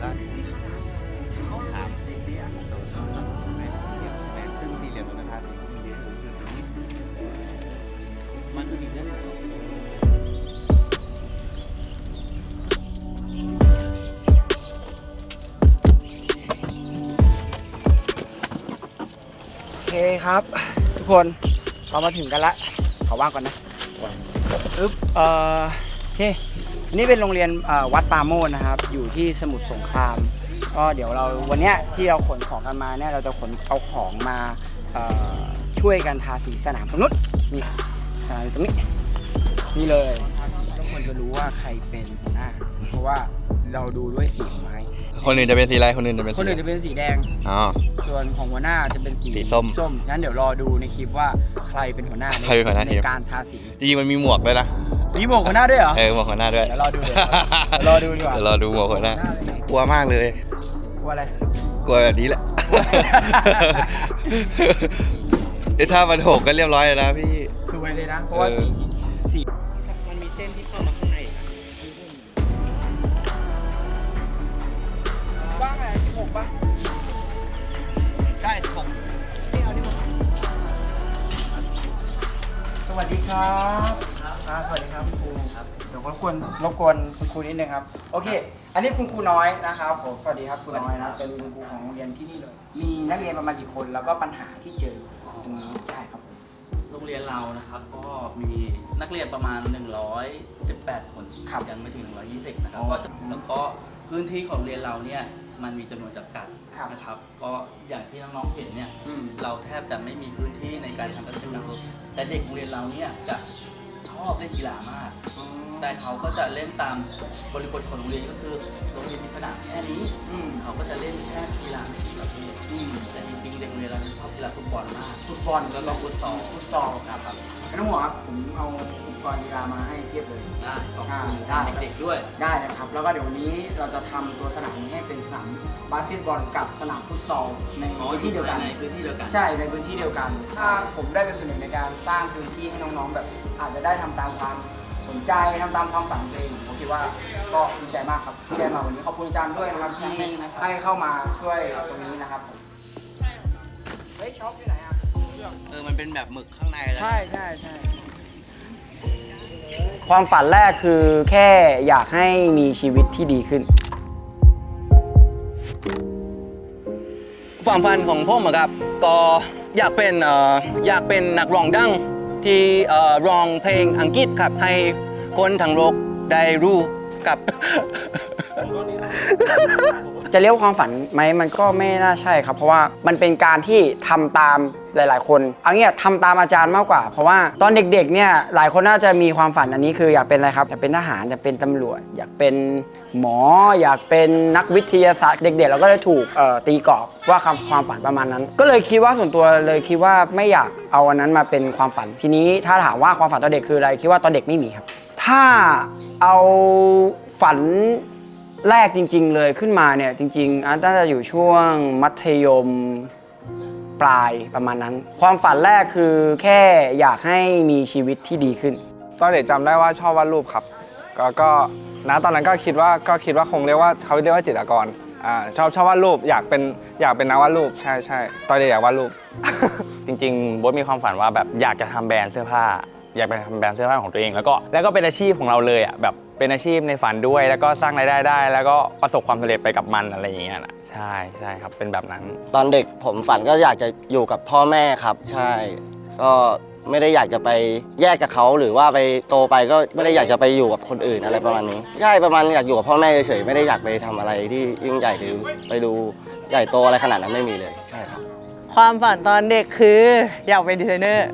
ด้านนี้ครับซึ่งสี่เหลี่ยมบนกระทาสีก็มีเยอะอยู่คือตรงนี้มันคือสีเลือนหมดโอเคครับ ทุกคนเรามาถึงกันละ อว่างก่อนนะอึ๊บเอ่อโอเคอันนี้เป็นโรงเรียนวัดปาโมดนะครับ อยู่ที่สมุทรสงคราม ก็เดี๋ยวเราวันเนี้ยที่เราขนของกันมาเนี่ยเราจะขนเอาของมาช่วยกันทาสีสนามตรงนู้นนี่สนามตรงนี้นี่เลย จะรู้ว่าใครเป็นหัวหน้า เพราะว่าเราดูด้วยสีของไม้คนอื่นจะเป็นสีอะไร คนอื่นจะเป็นคสีนอื่นจะเป็นสีแดง อ๋อ ส่วนของหัวหน้าจะเป็นสีสีส้มส้มงั้นเดี๋ยวรอดูในคลิปว่าใครเป็นหัวหน้าในใครเป็นหัวหน้าทีม ในการทาสีจริงๆมันมีหมวกด้วยนะ มีหมวกหัวหน้าด้วยเหรอ เออหมวกหัวหน้าด้วยเดี๋ยวรอดูเดี๋ยวรอดูดีกว่า เดี๋ยวรอดูหมวกหัวหน้า กลัวมากเลยกลัวอะไร กลัวแบบนี้แหละไอ้ถ้ามันหกก็เรียบร้อยแล้วนะพี่ สวยเลยนะ เพราะว่าเออ สีสี มันมีเส้นที่เข้ามาข้างในอีกนะบ้างไงสิบหกป่ะใช่ผมสวัสดีครับครับสวัสดีครับคุณครูครับเดี๋ยวรบกวนรบกวนคุณครูนิดนึงครับ โอเค อันนี้คุณครูน้อยนะครับผมสวัสดีครับครูน้อยนะเป็นคุณครูของโรงเรียนที่นี่เลย มีนักเรียนประมาณกี่คน แล้วก็ปัญหาที่เจอตรงนี้ใช่ครับผมโรงเรียนเรานะครับ ก็มีนักเรียนประมาณ 118 คนครับยังไม่ถึง 120 นะครับอ๋อก็จะแล้วก็พื้นที่ของเรียนเราเนี่ยมันมีจำนวนจำกัดครับนะครับ ก็อย่างที่น้องๆเห็นเนี่ยอืม เราแทบจะไม่มีพื้นที่ในการทำกิจกรรมแต่เด็กโรงเรียนเราเนี่ยจะช อบเล่นกีฬามาก แต่เขาก็จะเล่นตามบริบทของโรงเรียนก็คือโรงเรียนมีสนามแค่นี้อืมเขาก็จะเล่นแค่กีฬาไม่กี่ประเภทอืมแต่จริงๆเด็กโรงเรียนเราชอบกีฬาฟุตบอลมากฟุตบอลแล้วก็ฟุตซอลฟุตซอลครับ ไม่ต้องห่วงครับ ผมเอาอุปกรณ์กีฬามาให้เทียบเลยอะขอบใช่คุณได้ เด็กๆด้วย ได้นะครับ แล้วก็เดี๋ยววันนี้เราจะทำตัวสนามนี้ให้เป็นสนามบาสเกตบอลกับสนามฟุตซอลในอ๋อพื้นที่เดียวกัน ในพื้นที่เดียวกัน ใช่ในพื้นที่เดียวกัน ถ้าผมได้เป็นส่วนหนึ่งในการสร้างพื้นที่ให้น้องๆแบบ อาจจะได้ทำตามความสนใจทำตามความฝันของตัวเองผมคิดว่าก็ดีใจมากครับที่ได้มาวันนี้ขอบคุณอาจารย์ด้วยนะครับที่ให้เข้ามาช่วยตรงนี้นะครับผมเฮ้ยช็อปอยู่ไหนอะ เออมันเป็นแบบหมึกข้างในแล้วใช่ใช่ใช่ความฝันแรกคือแค่อยากให้มีชีวิตที่ดีขึ้น ความฝันของผมอะครับ ก็อยากเป็นเอ่ออยากเป็นนักร้องดังที่เอ่อร้องเพลงอังกฤษครับให้คนทั้งโลกได้รู้กับ จะเรียกว่าความฝันไหมมันก็ไม่น่าใช่ครับ เพราะว่ามันเป็นการที่ทำตามหลาย ๆ คนเอางี้ทำตามอาจารย์มากกว่า เพราะว่าตอนเด็ก ๆ เนี่ยหลายคนน่าจะมีความฝันอันนี้คืออยากเป็นอะไรครับอยากเป็นทหารอยากเป็นตำรวจ อยากเป็นหมอ อยากเป็นนักวิทยาศาสตร์เด็ก ๆ เราก็จะถูกเอ่อตีกรอบว่าคำความฝันประมาณนั้น ก็เลยคิดว่าส่วนตัวเลยคิดว่าไม่อยากเอาอันนั้นมาเป็นความฝันทีนี้ถ้าถามว่าความฝันตอนเด็กคืออะไรคิดว่าตอนเด็กไม่มีครับ ถ้าเอาฝัน แรกจริง ๆ เลยขึ้นมาเนี่ยจริงๆอันน่าจะอยู่ช่วงมัธยมปลายประมาณนั้น ความฝันแรกคือแค่อยากให้มีชีวิตที่ดีขึ้น ตอนเด็กจำได้ว่าชอบวาดรูปครับ ก็ก็นะตอนนั้นก็คิดว่าก็คิดว่าคงเรียกว่าเขาเรียกว่าจิตรกรอ่าชอบชอบวาดรูปอยากเป็นอยากเป็นนักวาดรูปใช่ใช่ตอนเด็กอยากวาดรูป จริงๆโบ๊ทมีความฝันว่าแบบอยากจะทำแบรนด์เสื้อผ้า อยากไปทำแบรนด์เสื้อผ้าของตัวเอง แล้วก็แล้วก็เป็นอาชีพของเราเลยอะแบบ เป็นอาชีพในฝันด้วย แล้วก็สร้างรายได้ได้ แล้วก็ประสบความสำเร็จไปกับมันอะไรอย่างเงี้ยนะใช่ใช่ครับ เป็นแบบนั้น ตอนเด็กผมฝันก็อยากจะอยู่กับพ่อแม่ครับ ใช่ ก็ไม่ได้อยากจะไปแยกจากเขาหรือว่าไปโตไปก็ไม่ได้อยากจะไปอยู่กับคนอื่นอะไรประมาณนี้ ใช่ประมาณอยากอยู่กับพ่อแม่เฉยๆไม่ได้อยากไปทำอะไรที่ยิ่งใหญ่หรือไปดูใหญ่โตอะไรขนาดนั้นไม่มีเลย ใช่ครับ ความฝันตอนเด็กคืออยากเป็นดีไซเนอร์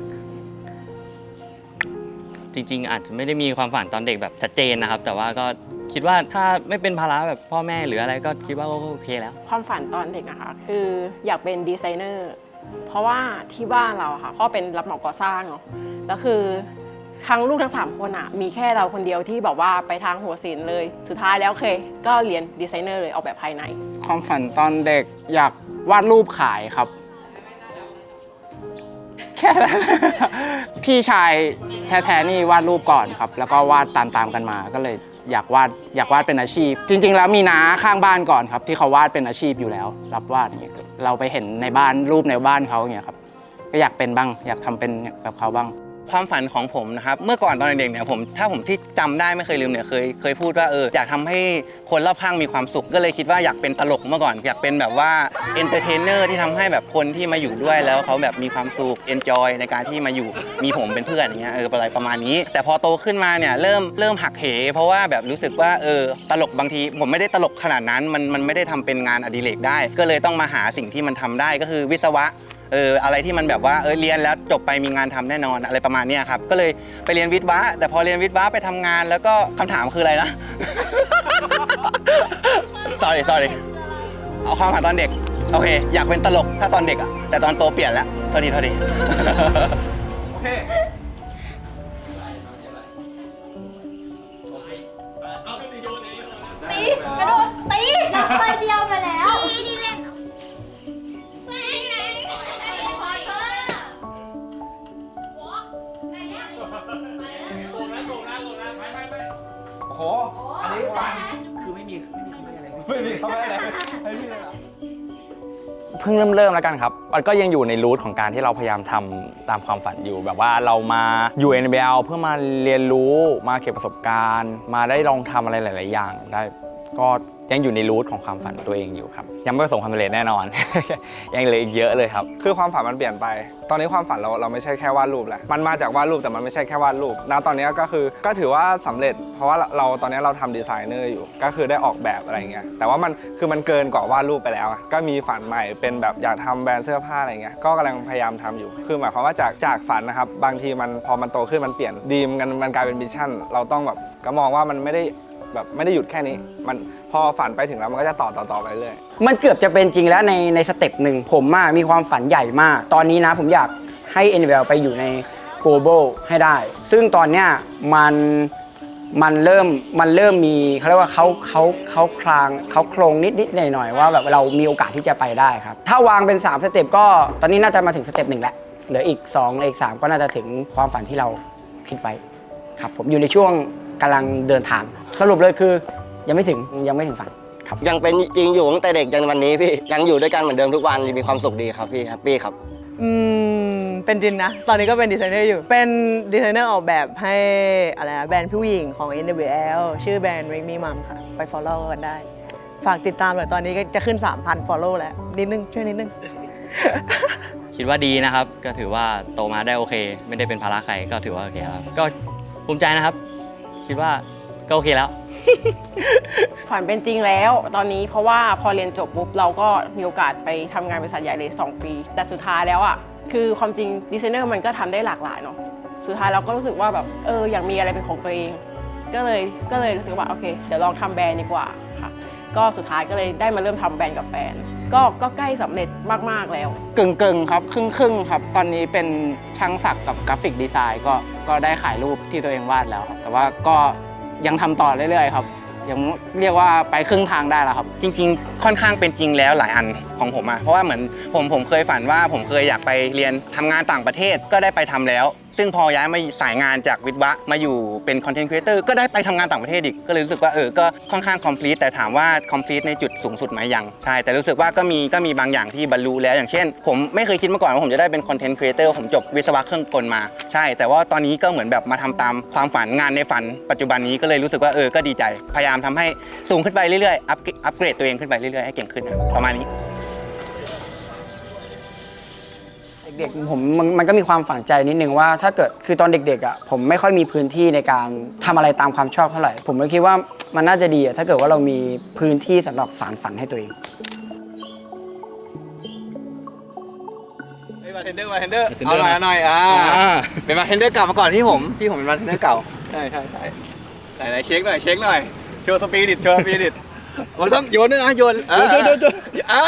จริง ๆ อาจจะไม่ได้มีความฝันตอนเด็กแบบชัดเจนนะครับ แต่ว่าก็คิดว่าถ้าไม่เป็นภาระแบบพ่อแม่หรืออะไรก็คิดว่าก็โอเคแล้ว ความฝันตอนเด็กนะคะคืออยากเป็นดีไซเนอร์เพราะว่าที่บ้านเราอะค่ะพ่อเป็นรับเหมาก่อสร้างเนาะแล้วคือทั้งลูกทั้งสามคนอะมีแค่เราคนเดียวที่บอกว่าไปทางหัวศิลป์เลย สุดท้ายแล้วโอเคก็เรียนดีไซเนอร์เลยออกแบบภายใน ความฝันตอนเด็กอยากวาดรูปขายครับ แค่นั้น พี่ชายแท้ๆนี่วาดรูปก่อนครับ แล้วก็วาดตามๆกันมา ก็เลยอยากวาดอยากวาดเป็นอาชีพ จริง ๆ แล้วมีน้าข้างบ้านก่อนครับ ที่เขาวาดเป็นอาชีพอยู่แล้ว รับวาดอย่างเงี้ยเราไปเห็นในบ้านรูปในบ้านเขาอย่างเงี้ยครับ ก็อยากเป็นบ้าง อยากทำเป็นแบบเขาบ้าง ความฝันของผมนะครับ เมื่อก่อนตอนเด็กๆเนี่ยผมถ้าผมที่จำได้ไม่เคยลืมเนี่ยเคยเคยพูดว่าเอออยากทำให้คนรอบข้างมีความสุขก็เลยคิดว่าอยากเป็นตลกเมื่อก่อน อยากเป็นแบบว่าเอนเตอร์เทนเนอร์ที่ทำให้แบบคนที่มาอยู่ด้วยแล้วเขาแบบมีความสุขเอนจอยในการที่มาอยู่มีผมเป็นเพื่อนอย่างเงี้ยเอออะไรประมาณนี้ แต่พอโตขึ้นมาเนี่ยเริ่มเริ่มหักเห เพราะว่าแบบรู้สึกว่าเออตลกบางทีผมไม่ได้ตลกขนาดนั้นมันมันไม่ได้ทำเป็นงานอดิเรกได้ ก็เลยต้องมาหาสิ่งที่มันทำได้ก็คือวิศวะ เอออะไรที่มันแบบว่าเออเรียนแล้วจบไปมีงานทำแน่นอนอะไรประมาณนี้ครับก็เลยไปเรียนวิทย์วะแต่พอเรียนวิทย์วะไปทำงาน แล้วก็คำถามคืออะไรนะ sorry sorry เอาความฝันตอนเด็กโอเค อยากเป็นตลกถ้าตอนเด็กอะแต่ตอนโตเปลี่ยนแล้วโทษทีโทษที ไม่มีคำว่าอะไรให้พี่เลยเหรอเพิ่งเริ่มเริ่มแล้วกันครับ มันก็ยังอยู่ในรูทของการที่เราพยายามทำตามความฝันอยู่ แบบว่าเรามาอยู่ NBL เพื่อมาเรียนรู้ มาเก็บประสบการณ์ มาได้ลองทำอะไรหลาย ๆ อย่าง ได้ ก็ยังอยู่ในรูทของความฝันตัวเองอยู่ครับ ยังไม่ประสบความสำเร็จแน่นอน ยังเหลืออีกเยอะเลยครับ คือความฝันมันเปลี่ยนไป ตอนนี้ความฝันเราเราไม่ใช่แค่วาดรูปแหล้วมันมาจากวาดรูปแต่มันไม่ใช่แค่วาดรูปณตอนนี้ก็คือก็ถือว่าสำเร็จ เพราะว่าเราตอนนี้เราทำดีไซเนอร์อยู่ ก็คือได้ออกแบบอะไรเงี้ย แต่ว่ามันคือมันเกินกว่าวาดรูปไปแล้วอะก็มีฝันใหม่เป็นแบบอยากทำแบรนด์เสื้อผ้าอะไรเงี้ย ก็กำลังพยายามทำอยู่ คือหมายความว่าจากจากฝันนะครับ บางทีมันพอมันโตขึ้นมันเปลี่ยนดีมกันมันกลายเป็นมิชชั่น เราต้องแบบก็มองว่ามันไม่ได้ แบบไม่ได้หยุดแค่นี้ มันพอฝันไปถึงแล้วมันก็จะต่อต่อต่อไปเรื่อยมันเกือบจะเป็นจริงแล้วในในสเต็ปหนึ่งผมอะมีความฝันใหญ่มาก ตอนนี้นะผมอยากให้ n อ l ไปอยู่ใน global ให้ได้ ซึ่งตอนเนี้ยมันมันเริ่มมันเริ่มมีเขาเรียกว่าเขาเขาเขาคลางเขาโครงนิดนิดหน่อยหน่อยว่าแบบเรามีโอกาสที่จะไปได้ครับ ถ้าวางเป็น 3 สเต็ปก็ตอนนี้น่าจะมาถึงสเต็ปหนึ่งแล้วเหลืออีก2ออีก3ก็น่าจะถึงความฝันที่เราคิดไว้ครับผมอยู่ในช่วง กำลังเดินทาง สรุปเลยคือยังไม่ถึงยังไม่ถึงฝันยังเป็นจริงอยู่ตั้งแต่เด็กจนวันนี้พี่ยังอยู่ด้วยกันเหมือนเดิมทุกวันมีความสุขดีครับพี่แฮปปี้ครับ อืม เป็นจริงนะ ตอนนี้ก็เป็นดีไซเนอร์อยู่ เป็นดีไซเนอร์ออกแบบให้อะไรนะแบรนด์ผู้หญิงของ NWL ชื่อแบรนด์ Make Me Mom ค่ะ ไป follow กันได้ ฝากติดตามหน่อยตอนนี้ก็จะขึ้น 3,000 follow แล้ว นิดนึง ช่วยนิดนึง คิดว่าดีนะครับ ก็ถือว่าโตมาได้โอเค ไม่ได้เป็นภาระใครก็ถือว่าโอเคครับ ก็ภูมิใจนะครับ คิดว่าก็โอเคแล้ว ฝันเป็นจริงแล้ว ตอนนี้เพราะว่าพอเรียนจบปุ๊บเราก็มีโอกาสไปทำงานบริษัทใหญ่เลย 2 ปี แต่สุดท้ายแล้วอะคือความจริงดีไซเนอร์มันก็ทำได้หลากหลายเนาะสุดท้ายเราก็รู้สึกว่าแบบเอออยากมีอะไรเป็นของตัวเอง ก็เลยก็เลยรู้สึกว่าโอเค เดี๋ยวลองทำแบรนด์ดีกว่าค่ะ ก็สุดท้ายก็เลยได้มาเริ่มทำแบรนด์กับแฟน ก็ก็ใกล้สำเร็จมาก ๆ แล้ว กึ่งกึ่งๆครับ ครึ่งครึ่งๆครับ ตอนนี้เป็นช่างศักดิ์กับกราฟิกดีไซน์ก็ก็ได้ขายรูปที่ตัวเองวาดแล้วครับ แต่ว่าก็ยังทำต่อเรื่อยๆครับ ยังเรียกว่าไปครึ่งทางได้แล้วครับ จริงๆ ค่อนข้างเป็นจริงแล้วหลายอันของผมอะเพราะว่าเหมือนผมผมเคยฝันว่าผมเคยอยากไปเรียนทำงานต่างประเทศก็ได้ไปทำแล้วซึ่งพอย้ายมาสายงานจากวิทวะมาอยู่เป็นคอนเทนต์ครีเอเตอร์ก็ได้ไปทำงานต่างประเทศอีก ก็เลยรู้สึกว่าเออก็ค่อนข้างคอมพลีทแต่ถามว่าคอมพลีทในจุดสูงสุดไหมยังใช่แต่รู้สึกว่าก็มีก็มีบางอย่างที่บรรลุแล้วอย่างเช่น ผมไม่เคยคิดมาก่อนว่าผมจะได้เป็นคอนเทนต์ครีเอเตอร์ผมจบวิศวะเครื่องกลมาใช่ แต่ว่าตอนนี้ก็เหมือนแบบมาทำตามความฝันงานในฝัน ปัจจุบันนี้ก็เลยรู้สึกว่าเออก็ดีใจ พยายามทำให้สูงขึ้นไปเรื่อยๆอัพอัพเกรดตัวเองขึ้นไปเรื่อยๆให้เก่งขึ้นนะประมาณนี้ ด็กๆผมมันมันก็มีความฝังใจนิดนึงว่าถ้าเกิดคือตอนเด็กๆอะผมไม่ค่อยมีพื้นที่ในการทำอะไรตามความชอบเท่าไหร่ ผมก็คิดว่ามันน่าจะดีอะถ้าเกิดว่าเรามีพื้นที่สำหรับสารฝันให้ตัวเองบาร์เทนเดอร์บาร์เทนเดอร์เอาหน่อยเอาหน่อยอ่า เป็นบาร์เทนเดอร์เก่ามาก่อนที่ผมที่ผมเป็นบาร์เทนเดอร์เก่า ใช่ใช่ใช่ไหนไหนเช็คหน่อยเช็คหน่อย โชว์สปีดิตโชว์สปีดิต มันต้องโยนด้วยนะโยนโยนโยนโยน อ่า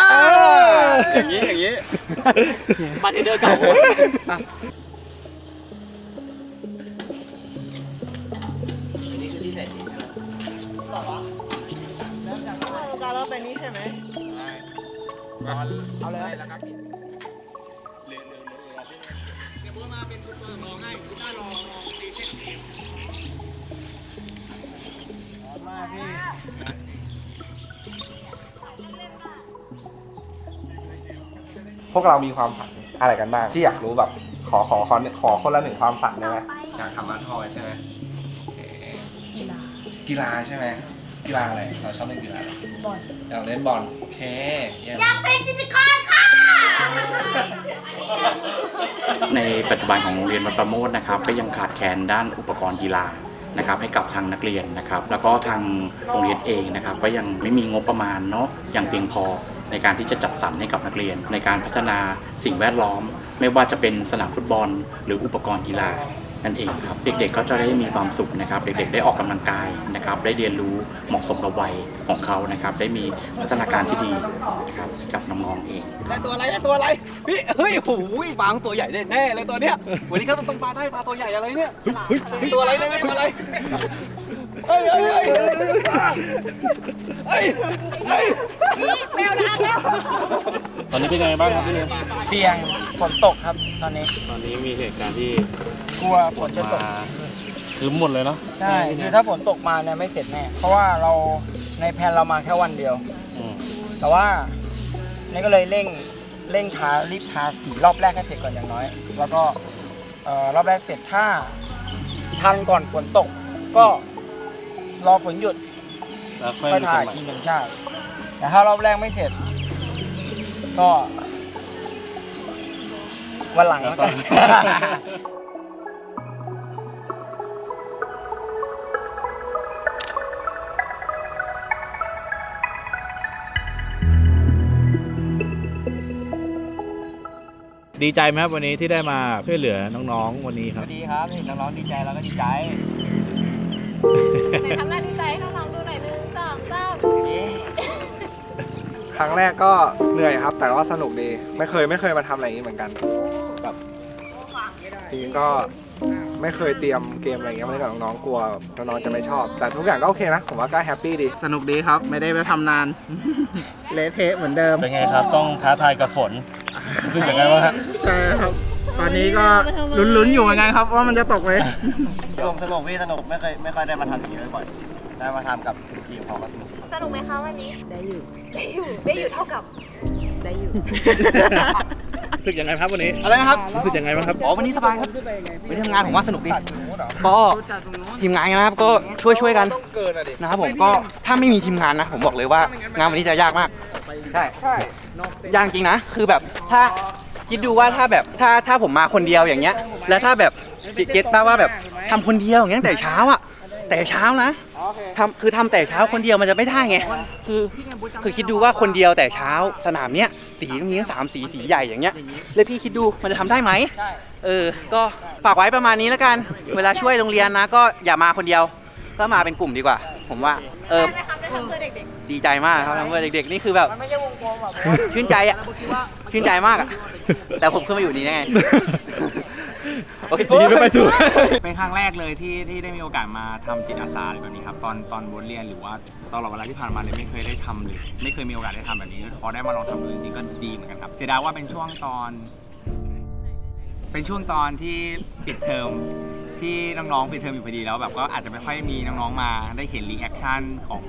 อย่างนี้อย่างนี้บาร์เทนเดอร์เก่าการเราเป็นนี้ใช่ไหมเอาเลยแล้วครับ พวกเรามีความฝันอะไรกันบ้างที่อยากรู้แบบขอขอขอขอคนละหนึ่งความฝันได้ไหมอยากทำมาทอยใช่ไหมโอเคกีฬากีฬาใช่ไหมกีฬาอะไรเราชอบเล่นกีฬาอะไรบอลอยากเล่นบอลโอเคเยี่ยมอยากเป็นจิตรกรค่ะ ในปัจจุบันของโรงเรียนวัดประโมทนะครับ ก็ยังขาดแคลนด้านอุปกรณ์กีฬานะครับให้กับทางนักเรียนนะครับ แล้วก็ทางโรงเรียนเองนะครับ ก็ยังไม่มีงบประมาณเนาะอย่างเพียงพอ ในการที่จะจัดสรรให้กับนักเรียน ในการพัฒนาสิ่งแวดล้อม ไม่ว่าจะเป็นสนามฟุตบอล หรืออุปกรณ์กีฬานั่นเองครับเด็กๆก็จะได้มีความสุขนะครับ เด็กๆ ได้ออกกำลังกายนะครับ ได้เรียนรู้เหมาะสมกับวัยของเขานะครับ ได้มีพัฒนาการที่ดีนะครับกับน้องๆเองได้ตัวอะไรได้ตัวอะไรพี่เฮ้ยโอ้โหบางตัวใหญ่แน่ๆเลยตัวเนี้ยวันนี้เขาต้องปลาได้ปลาตัวใหญ่อะไรเนี่ยตัวอะไรได้ตัวอะไร เฮ้ยเฮ้ยเฮ้ยเฮ้ยเฮ้ยตอนนี้เป็นยังไงบ้างครับพี่เลี้ยงเสี่ยงฝนตกครับตอนนี้ ตอนนี้มีเหตุการณ์ที่กลัวฝนจะตก คืมหมดเลยเนาะ ใช่ คือถ้าฝนตกมาเนี่ยไม่เสร็จแน่ เพราะว่าเราในแผนเรามาแค่วันเดียว แต่ว่านี่ก็เลยเร่งเร่งทารีบทาสีรอบแรกให้เสร็จก่อนอย่างน้อย แล้วก็รอบแรกเสร็จถ้าทันก่อนฝนตกก็ รอฝนหยุดแล้วค่อยค่อยมาถ่ายทำใหม่ทีหนึ่งใช่แต่ถ้ารอบแรกไม่เสร็จ ก็วันหลังแล้วกัน ดีใจไหมครับวันนี้ที่ได้มาช่วยเหลือน้องๆวันนี้ครับ ดีครับเห็นน้องๆดีใจเราก็ดีใจ ไหนทำหน้าดีใจให้น้องๆดูหน่อยหนึงสองสามครั้งแรกก็เหนื่อยครับ แต่ว่าสนุกดี ไม่เคยไม่เคยมาทำอะไรอย่างนี้เหมือนกัน แบบจริงๆก็ไม่เคยเตรียมเกมอะไรอย่างเงี้ยมาเล่นกับน้องๆกลัวน้องๆจะไม่ชอบ แต่ทุกอย่างก็โอเคนะ ผมว่าก็แฮปปี้ดี สนุกดีครับ ไม่ได้ไปทำนาน เละเทะเหมือนเดิม เป็นไงครับ ต้องท้าทายกับฝนรู้สึกยังไงบ้างครับ ใช่ครับ ตอนนี้ก็ลุ้นๆอยู่เหมือนกันครับว่ามันจะตกไหมสนุกสนุกพี่สนุกไม่เคยไม่ค่อยได้มาทำอย่างนี้บ่อยๆได้มาทำกับทีมเขาก็สนุกสนุกไหมคะวันนี้ ได้อยู่ ได้อยู่ ได้อยู่เท่ากับ ได้อยู่ รู้สึกยังไงครับวันนี้ อะไรนะครับ รู้สึกยังไงบ้างครับ อ๋อวันนี้สบายครับวันนี้ทำงานผมว่าสนุกดี ก็ทีมงานนะครับก็ช่วยช่วยๆกันนะครับผมก็ถ้าไม่มีทีมงานนะ ผมบอกเลยว่างานวันนี้จะยากมาก ใช่ ยากจริงนะ คือแบบถ้า คิดดูว่าถ้าแบบถ้าถ้าผมมาคนเดียวอย่างเงี้ย แล้วถ้าแบบเก็ตป่ะว่าแบบทำคนเดียวอย่างเงี้ยแต่เช้าอะ แต่เช้านะทำคือทำแต่เช้าคนเดียวมันจะไม่ได้ไงคือคือคิดดูว่าคนเดียวแต่เช้าสนามเนี้ยสีตรงนี้สามสีสีใหญ่อย่างเงี้ยแล้วพี่คิดดูมันจะทำได้ไหมเออ ก็ฝากไว้ประมาณนี้แล้วกัน เวลาช่วยโรงเรียนนะ ก็อย่ามาคนเดียว ก็มาเป็นกลุ่มดีกว่า ผมว่า เออ ได้ไหมครับได้ทำเพื่อเด็กดีใจมากครับทำเพื่อเด็กๆ นี่คือแบบชื่นใจอะ ชื่นใจมากอะ แต่ผมขึ้นมาอยู่นี่ได้ไง โอเคดีไม่ไปถูก เป็นครั้งแรกเลยที่ที่ได้มีโอกาสมาทำจิตอาสาอะไรแบบนี้ครับ ตอนตอนบทเรียนหรือว่าตลอดเวลาที่ผ่านมาเลยไม่เคยได้ทำเลย ไม่เคยมีโอกาสได้ทำแบบนี้พอได้มาลองทำดูจริงๆก็ดีเหมือนกันครับเสียดายว่าเป็นช่วงตอน เป็นช่วงตอนที่ปิดเทอมที่น้องๆปิดเทอมอยู่พอดีแล้วแบบก็อาจจะไม่ค่อยมีน้องๆมาได้เห็นรีแอคชั่นของ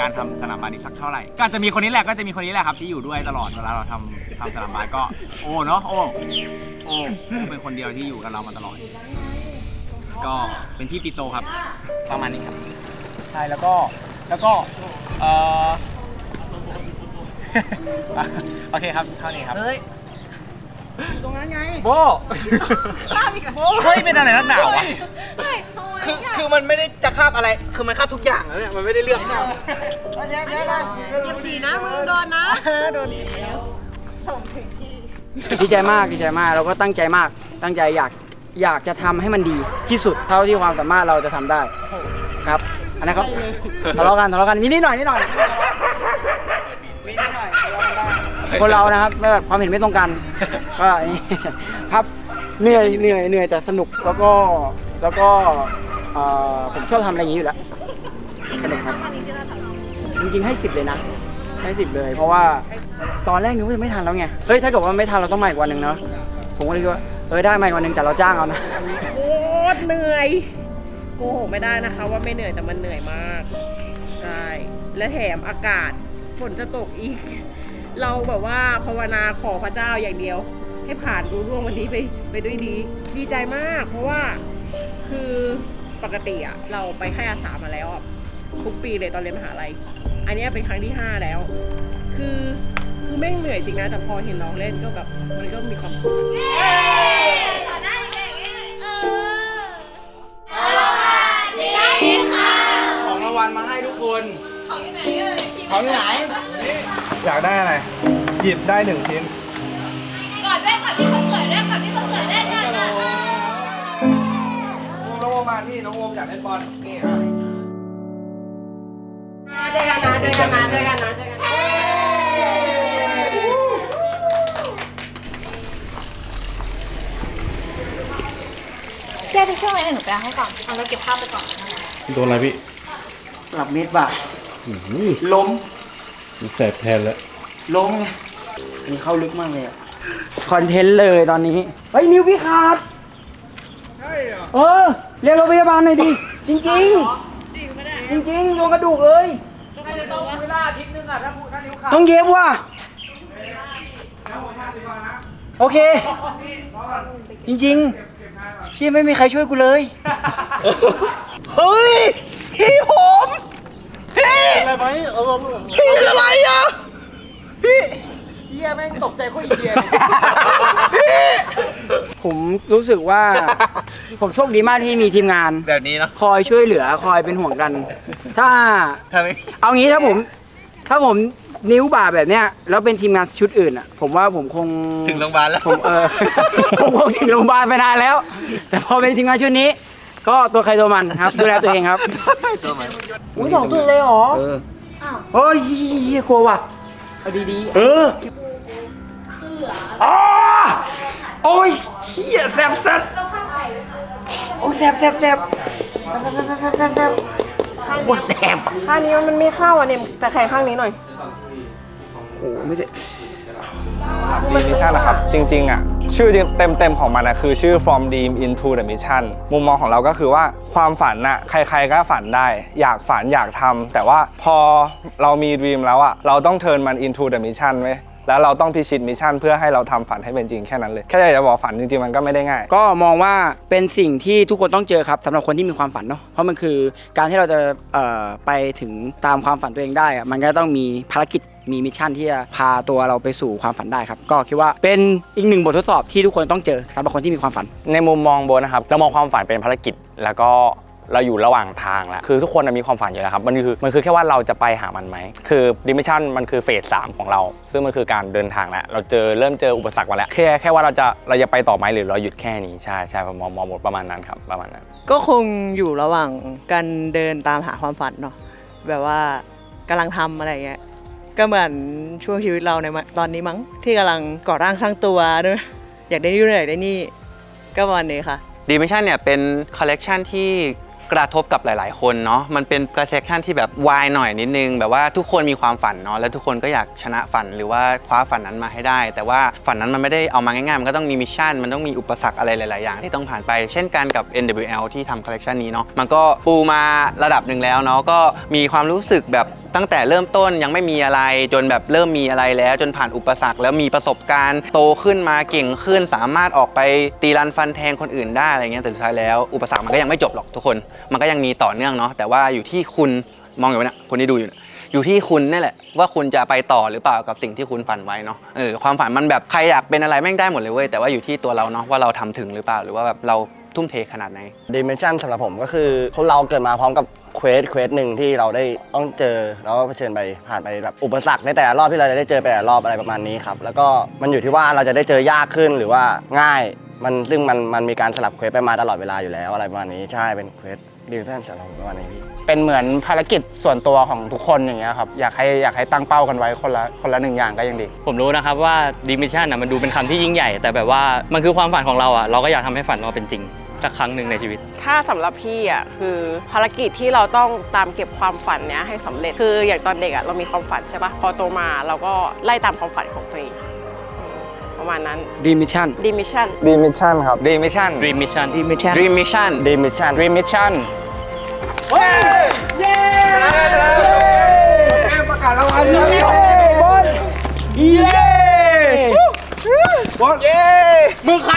การทำสนามบาสนี้สักเท่าไหร่ ก็อาจจะมีคนนี้แหละก็จะมีคนนี้แหละครับที่อยู่ด้วยตลอดเวลาเราทำทำสนามบาสก็โอ้เนาะโอ้โอ้เป็นคนเดียวที่อยู่กับเรามาตลอด ก็เป็นพี่ปิโตครับ ประมาณนี้ครับ ใช่แล้วก็แล้วก็เอ่อ โอเคครับเท่านี้ครับ เฮ้ย ตรงนั้นไงโบโเฮ้ยเป็นอะไรนักหนาวะๆเฮ้ยขโมยคือจ้ะคือมันไม่ได้จะคาบอะไร คือมันคาบทุกอย่างแล้วเนี่ย มันไม่ได้เลือกคาบเดี๋ยวเดี๋ยวนะเหยียบสีนะมือโดนนะ โดนส่งถึงที่ ดีใจมากดีใจมากเราก็ตั้งใจมาก ตั้งใจอยากอยากจะทำให้มันดีที่สุดเท่าที่ความสามารถเราจะทำได้ ครับ อันนั้นครับทะเลาะกันทะเลาะกันนิดนิดหน่อยนิดหน่อย คนเรานะครับไม่แบบความเห็นไม่ตรงกัน ก็อันนี้ครับเหนื่อยเหนื่อยเหนื่อยแต่สนุกแล้วก็แล้วก็เอ่อผมชอบทำอะไรอย่างนี้อยู่แล้วกี่คะแนนคะวันนี้ที่เราทำจริงๆให้สิบเลยนะ ให้สิบเลย เพราะว่าตอนแรกนึกว่าจะไม่ทันแล้วไงเฮ้ยถ้าเกิดว่าไม่ทันเราต้องมาอีกวันหนึ่งเนาะผมก็เลยคิดว่าเออได้ไหมวันหนึงแต่เราจ้างเอานะโคตรเหนื่อยโกหกไม่ได้นะคะ ว่าไม่เหนื่อยแต่มันเหนื่อยมากใช่และแถมอากาศฝนจะตกอีก เราแบบว่าภาวนาขอพระเจ้าอย่างเดียว ให้ผ่านรู้ร่วงวันนี้ไปไปด้วยดี ดีใจมาก เพราะว่าคือปกติอะเราไปค่ายอาสามาแล้วอะทุกปีเลยตอนเรียนมหาลัย อันเนี้ยเป็นครั้งที่ห้าแล้ว คือคือแม่งเหนื่อยจริงนะแต่พอเห็นน้องเล่นก็แบบมันก็มีความสุขต่อหน้าเด็กๆเออสวัสดีค่ะของรางวัลมาให้ทุกคน ของอยู่ไหนเอ่ยของอยู่ไหน อยากได้อะไร หยิบได้หนึ่งชิ้นก่อนด้วยก่อนพี่คนสวยด้วยก่อนพี่คนสวยด้วยก่อนอะน้องโอมมาที่น้องโอมอยากเล่นบอลนี่อะเจอกันนะเจอกันนะเจอกันนะเจอกันนะเจ๊ไปช่วยอะไรหนูไปเอาให้ก่อนเอาเราเก็บภาพไปก่อน โดนอะไรพี่หลับเม็ดว่ะล้ม แสบแทนแล้วล้มไงอันนี้เข้าลึกมากเลยอะคอนเทนต์เลยตอนนี้เฮ้ยนิ้วพี่ขาดใช่เหรอเออเรียกรถพยาบาลหน่อยดิจริงจริงจริงจริงๆโดนกระดูกเลย ต้องเวลาอาทิตย์นึงอะถ้าถ้านิ้วขาดต้องเย็บว่ะโอเค จริงๆพี่ไม่มีใครช่วยกูเลย เฮ้ยพี่ผม พี่อะไรไหมพี่เป็นอะไรอะพี่เฮียแม่งตกใจโคตรอินเดียเลยพี่ผมรู้สึกว่า ผมโชคดีมากที่มีทีมงาน แบบนี้เนาะคอยช่วยเหลือคอยเป็นห่วงกัน ถ้า ถ้าไม่เอางี้ถ้าผม ถ้าผมนิ้วบ่าแบบเนี้ยแล้วเป็นทีมงานชุดอื่นอะ ผมว่าผมคงถึงโรงพยาบาลแล้วผมเออผมคงถึงโรงพยาบาลไปนานแล้ว แต่พอเป็นทีมงานชุดนี้ ก็ตัวใครตัวมันครับดูแลตัวเองครับอุ้ยสองจุดเลยเหรอเออเฮ้ยเหี้ยกลัวว่ะเอาดีๆเอออ๋อโอ้ยเชี่ยแสบแสบโอ้ยแสบแสบแสบแสบแสบแสบแสบแสบโคตรแสบข้างนี้มันไม่เข้าอะเนี่ยแต่แขนข้างนี้หน่อยโอ้โหไม่ได้ ดีมิชชั่นนะครับ จริงๆอะชื่อเต็มเต็มๆของมันนะคือชื่อ from dream into the mission มุมมองของเราก็คือว่าความฝันน่ะใครๆก็ฝันได้ อยากฝันอยากทำแต่ว่าพอเรามี dream แล้วอะเราต้อง turn มัน into the mission ไว้ แล้วเราต้องพิชิตมิชชั่นเพื่อให้เราทำฝันให้เป็นจริงแค่นั้นเลยแค่อยากจะบอกฝันจริงๆมันก็ไม่ได้ง่าย ก็มองว่าเป็นสิ่งที่ทุกคนต้องเจอครับสำหรับคนที่มีความฝันเนาะเพราะมันคือการที่เราจะเอ่อไปถึงตามความฝันตัวเองได้อะมันก็ต้องมีภารกิจมีมิชชั่นที่จะพาตัวเราไปสู่ความฝันได้ครับ ก็คิดว่าเป็นอีกหนึ่งบททดสอบที่ทุกคนต้องเจอสำหรับคนที่มีความฝัน ในมุมมองโบทนะครับเรามองความฝันเป็นภารกิจแล้วก็ เราอยู่ระหว่างทางแล้วคือทุกคนน่ะมีความฝันอยู่แล้วครับมันคือมันคือแค่ว่าเราจะไปหามันไหมคือดิมิชันมันคือเฟสสามของเรา ซึ่งมันคือการเดินทางแล้วเราเจอเริ่มเจออุปสรรคมาแล้วแค่แค่ว่าเราจะเราจะไปต่อไหมหรือเราหยุดแค่นี้ใช่ใช่ผมมองมองหมดประมาณนั้นครับประมาณนั้น ก็คงอยู่ระหว่างการเดินตามหาความฝันเนาะแบบว่ากำลังทำอะไรเงี้ยก็เหมือนช่วงชีวิตเราในมตอนนี้มั้งที่กำลังก่อร่างสร้างตัวด้วยอยากได้นี่อยากได้นี่ก็ประมาณนี้ค่ะดีมิชันเนี่ยเป็นคอลเลกชันที่ กระทบกับหลาย ๆ คนเนาะมันเป็นคอลเลกชันที่แบบวายหน่อยนิดนึง แบบว่าทุกคนมีความฝันเนาะแล้วทุกคนก็อยากชนะฝันหรือว่าคว้าฝันนั้นมาให้ได้ แต่ว่าฝันนั้นมันไม่ได้เอามาง่ายๆ มันก็ต้องมีมิชชั่น มันต้องมีอุปสรรคอะไรหลาย ๆ อย่างที่ต้องผ่านไป เช่นกันกับ NWL ที่ทำคอลเลกชันนี้เนาะมันก็ปูมาระดับหนึ่งแล้วเนาะก็มีความรู้สึกแบบ ตั้งแต่เริ่มต้นยังไม่มีอะไรจนแบบเริ่มมีอะไรแล้ว จนผ่านอุปสรรค แล้วมีประสบการณ์โตขึ้นมาเก่งขึ้น สามารถออกไปตีรันฟันแทงคนอื่นได้อะไรเงี้ยแต่สุดท้ายแล้วอุปสรรคมันก็ยังไม่จบหรอกทุกคน มันก็ยังมีต่อเนื่องเนาะแต่ว่าอยู่ที่คุณมองอยู่เนี่ยคนที่ดูอยู่อยู่ที่คุณนี่แหละว่าคุณจะไปต่อหรือเปล่ากับสิ่งที่คุณฝันไว้เนาะเออความฝันมันแบบใครอยากเป็นอะไรแม่งได้หมดเลยเว้ยแต่ว่าอยู่ที่ตัวเราเนาะว่าเราทำถึงหรือเปล่าหรือว่าแบบเรา ทุ่มเทขนาดไหนดิเมนชันสำหรับผมก็คือคนเราเกิดมาพร้อมกับเควสเควสหนึ่งที่เราได้ต้องเจอแล้วก็เผชิญไปผ่านไปแบบอุปสรรคในแต่ละรอบที่เราจะได้เจอไปแต่ละรอบอะไรประมาณนี้ครับแล้วก็มันอยู่ที่ว่าเราจะได้เจอยากขึ้นหรือว่าง่ายมันซึ่งมันมันมีการสลับเควสไปมาตลอดเวลาอยู่แล้วอะไรประมาณนี้ใช่เป็นเควสดิเมนชันสำหรับผมประมาณนี้พี่เป็นเหมือนภารกิจส่วนตัวของทุกคนอย่างเงี้ยครับอยากให้อยากให้ตั้งเป้ากันไว้คนละคนละหนึ่งอย่างก็ยังดี ผมรู้นะครับว่าดีมิชชั่นอะมันดูเป็นคำที่ยิ่งใหญ่ แต่แบบว่ามันคือความฝันของเราอะเราก็อยากทำให้ฝันเราเป็นจริงักครั้งหนึ่งในชีวิต ถ้าสำหรับพี่อะคือภารกิจที่เราต้องตามเก็บความฝันเนี้ยให้สำเร็จคืออย่างตอนเด็กอะเรามีความฝันใช่ปะ่ะพอโตมาเราก็ไล่ตามความฝันของตัวเองประมาณนั้นดีมิชชั่นดีมิชชั่นดีมิชชั่นครับดีมิชชั่นดีมิชชั่นดีมิชชั่นดีมิชชั่นดีมิชชั่นดีมิชชั่นเฮ้ยเย้ประกาศรางวัลครับบอลเย้บอลเย้มือใคร